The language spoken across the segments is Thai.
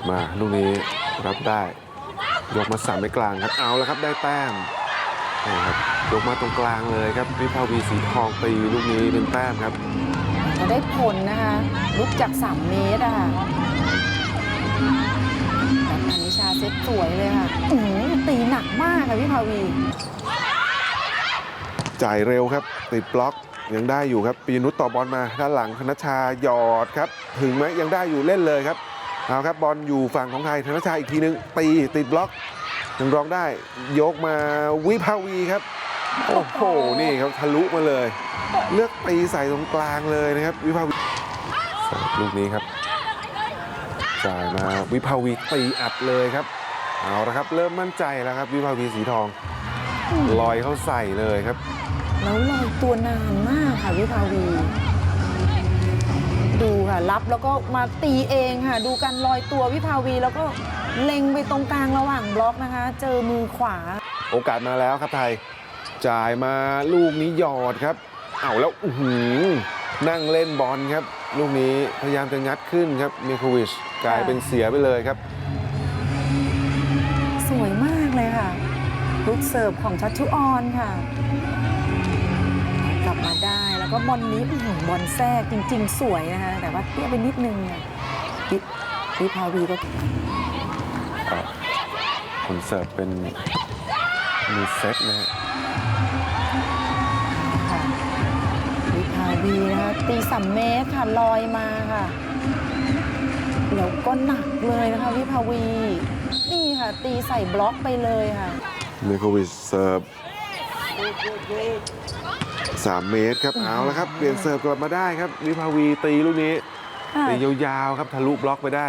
ร์ฟมาลูกนี้รับได้ ยกมาสามไปกลางครับเอาแล้วครับได้แต้มนี่ครับยกมาตรงกลางเลยครับวิภาวีสีทองตีลูกนี้เป็นแต้มครับจะได้ผลนะคะลุกจาก 3 เมตรอะค่ะแต่อนิชาเซตสวยเลยค่ะอื้อหือตีหนักมากค่ะพี่ภาวี จ่ายเร็วครับ ติดบล็อกยังได้อยู่ครับ ปีนุชต่อบอลมาด้านหลังธนชาหยอดครับ ถึงไหมยังได้อยู่เล่นเลยครับ เอาครับบอลอยู่ฝั่งของไทยธนชาอีกทีนึงตีติดบล็อกยังร้องได้ยกมาวิภาวีครับ โอ้โหนี่ครับทะลุมาเลย เลือกตีใส่ตรงกลางเลยนะครับ วิภาวีลูกนี้ครับจ่ายมาวิภาวีตีอัดเลยครับเอาละครับ เริ่มมั่นใจแล้วครับ วิภาวีสีทองลอยเข้าใส่เลยครับ แล้วลอยตัวนานมากค่ะวิภาวี รับแล้วก็มาตีเองค่ะ ดูการลอยตัววิภาวี แล้วก็เล็งไปตรงกลางระหว่างบล็อกนะคะ เจอมือขวา โอกาสมาแล้วครับไทย จ่ายมาลูกนี้หยอดครับ เอาแล้วอื้อหือนั่งเล่นบอลครับ ลูกนี้พยายามจะงัดขึ้นครับมิโควิชกลายเป็นเสียไปเลยครับ สวยมากเลยค่ะ ลูกเสิร์ฟของชัชชุออนค่ะ กลับมาได้แล้ว ก็บอลนี้อื้อหือบอลแทรกจริง ๆ สวยนะคะแต่ว่าเตี้ยไปนิดนึงเนี่ยวิวิภาวีก็คนเสิร์ฟเป็นมือเซตนะฮะค่ะวิภาวีนะคะตีสามเมตรค่ะลอยมาค่ะแล้วก็หนักเลยนะคะวิภาวี นี่ค่ะ ตีใส่บล็อกไปเลยค่ะมิโควิชเสิร์ฟ สามเมตรครับเอาแล้วครับ เปลี่ยนเสิร์ฟกลับมาได้ครับ วิภาวีตีลูกนี้ค่ะตียาวๆครับทะลุบล็อกไปได้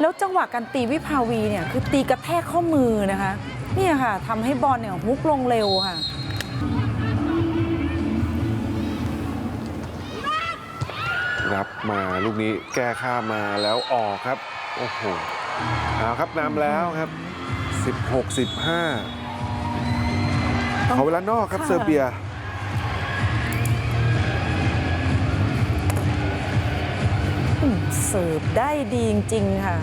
แล้วจังหวะการตีวิภาวีเนี่ยคือตีกระแทกข้อมือนะคะเนี่ยค่ะทำให้บอลเนี่ยฮุกลงเร็วค่ะรับมาลูกนี้แก้ข้ามมาแล้วออกครับ โอ้โหเอาครับนำแล้วครับ 16 15ขอเวลานอกครับค่ะเซอร์เบีย เสิร์ฟได้ดีจริงๆค่ะ